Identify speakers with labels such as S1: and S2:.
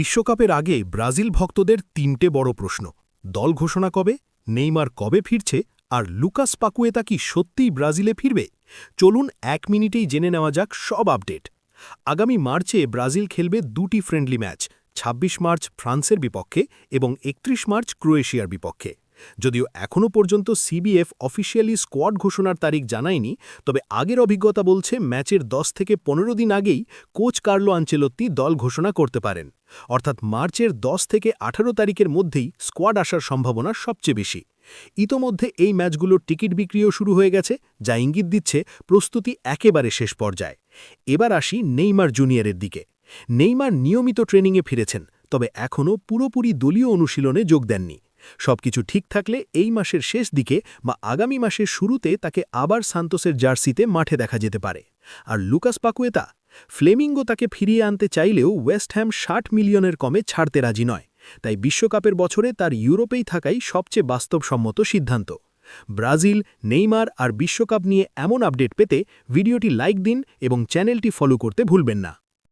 S1: বিশ্বকাপের আগে ব্রাজিল ভক্তদের তিনটে বড় প্রশ্ন। দল ঘোষণা কবে? নেইমার কবে ফিরছে? আর লুকাস পাকুয়েতা কি সত্যিই ব্রাজিলে ফিরবে? চলুন এক মিনিটেই জেনে নেওয়া যাক সব আপডেট। আগামী মার্চে ব্রাজিল খেলবে দুটি ফ্রেন্ডলি ম্যাচ ২৬ মার্চ ফ্রান্সের বিপক্ষে এবং ৩১ মার্চ ক্রোয়েশিয়ার বিপক্ষে। যদিও এখনও পর্যন্ত সিবিএফ অফিসিয়ালি স্কোয়াড ঘোষণার তারিখ জানায়নি, তবে আগের অভিজ্ঞতা বলছে ম্যাচের ১০ থেকে পনেরো দিন আগেই কোচ কার্লো আঞ্চেলত্তি দল ঘোষণা করতে পারেন। অর্থাৎ মার্চের ১০ থেকে ১৮ তারিখের মধ্যেই স্কোয়াড আসার সম্ভাবনা সবচেয়ে বেশি। ইতোমধ্যে এই ম্যাচগুলোর টিকিট বিক্রিও শুরু হয়ে গেছে, যা ইঙ্গিত দিচ্ছে প্রস্তুতি একেবারে শেষ পর্যায়ে। এবার আসি নেইমার জুনিয়রের দিকে। নেইমার নিয়মিত ট্রেনিংয়ে ফিরেছেন, তবে এখনও পুরোপুরি দলীয় অনুশীলনে যোগ দেননি। সবকিছু ঠিক থাকলে এই মাসের শেষ দিকে বা আগামী মাসের শুরুতে তাকে আবার সান্তোসের জার্সিতে মাঠে দেখা যেতে পারে। আর লুকাস পাকুয়েতা, ফ্লেমিঙ্গো তাকে ফিরিয়ে আনতে চাইলেও ওয়েস্ট হ্যাম ষাট মিলিয়নের কমে ছাড়তে রাজি নয়। তাই বিশ্বকাপের বছরে তার ইউরোপেই থাকাই সবচেয়ে বাস্তবসম্মত সিদ্ধান্ত। ব্রাজিল, নেইমার আর বিশ্বকাপ নিয়ে এমন আপডেট পেতে ভিডিওটি লাইক দিন এবং চ্যানেলটি ফলো করতে ভুলবেন না।